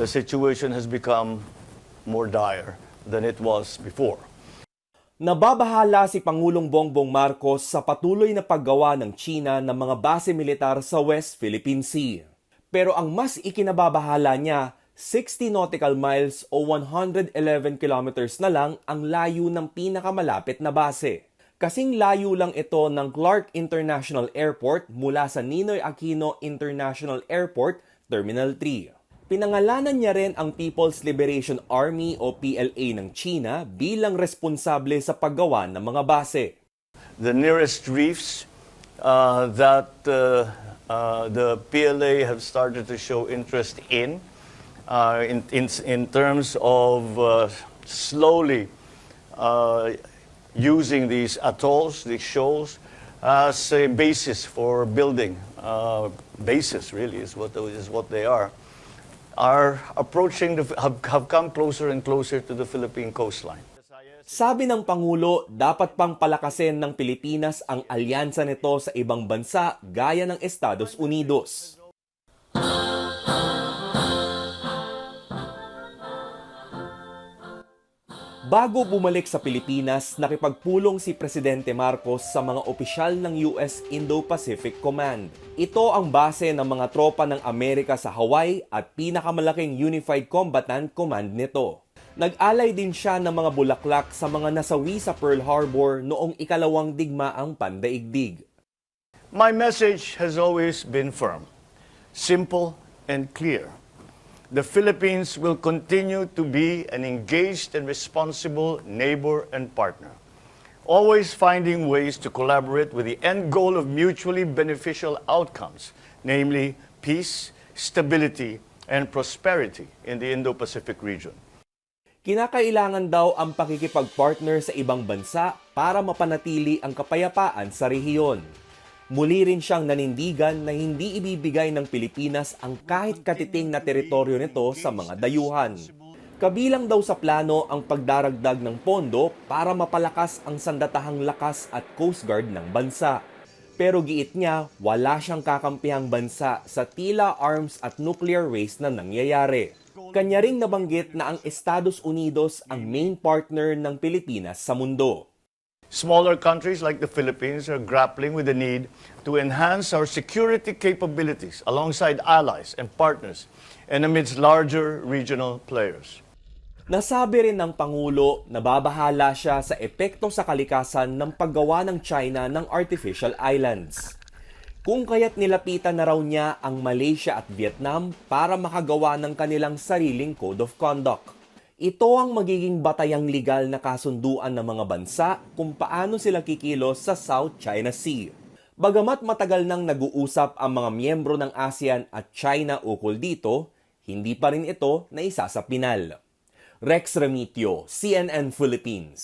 the situation has become more dire than it was before. Nababahala si Pangulong Bongbong Marcos sa patuloy na paggawa ng China ng mga base militar sa West Philippine Sea. Pero ang mas ikinababahala niya, 60 nautical miles o 111 kilometers na lang ang layo ng pinakamalapit na base. Kasing layo lang ito ng Clark International Airport mula sa Ninoy Aquino International Airport, Terminal 3. Pinangalanan niya rin ang People's Liberation Army o PLA ng China bilang responsable sa paggawa ng mga base. The nearest reefs uh, that uh, uh, the PLA have started to show interest in, uh, in, in, in terms of uh, slowly uh, using these atolls, these shoals, as a basis for building. Uh, basis really is what, is what they are. Are approaching, the, have, have come closer and closer to the Philippine coastline. Sabi ng Pangulo, dapat pang palakasin ng Pilipinas ang alyansa nito sa ibang bansa gaya ng Estados Unidos. Bago bumalik sa Pilipinas, nakipagpulong si Presidente Marcos sa mga opisyal ng US Indo-Pacific Command. Ito ang base ng mga tropa ng Amerika sa Hawaii at pinakamalaking Unified Combatant Command nito. Nag-alay din siya ng mga bulaklak sa mga nasawi sa Pearl Harbor noong ikalawang digmaang pandaigdig. My message has always been firm, simple, and clear. The Philippines will continue to be an engaged and responsible neighbor and partner, always finding ways to collaborate with the end goal of mutually beneficial outcomes, namely peace, stability, and prosperity in the Indo Pacific region. Kinakailangan daw ang pakikipag-partner sa ibang bansa para mapanatili ang kapayapaan sa rehiyon. Muli rin siyang nanindigan na hindi ibibigay ng Pilipinas ang kahit katiting na teritoryo nito sa mga dayuhan. Kabilang daw sa plano ang pagdaragdag ng pondo para mapalakas ang sandatahang lakas at Coast Guard ng bansa. Pero giit niya, wala siyang kakampihang bansa sa tila arms at nuclear race na nangyayari. Kanya ring nabanggit na ang Estados Unidos ang main partner ng Pilipinas sa mundo. Smaller countries like the Philippines are grappling with the need to enhance our security capabilities alongside allies and partners and amidst larger regional players. Nasabi rin ng Pangulo na babahala siya sa epekto sa kalikasan ng paggawa ng China ng artificial islands. Kung kaya't nilapitan na raw niya ang Malaysia at Vietnam para makagawa ng kanilang sariling code of conduct. Ito ang magiging batayang legal na kasunduan ng mga bansa kung paano sila kikilos sa South China Sea. Bagamat matagal nang nag-uusap ang mga miyembro ng ASEAN at China ukol dito, hindi pa rin ito naisa sa pinal. Rex Remitio, CNN Philippines.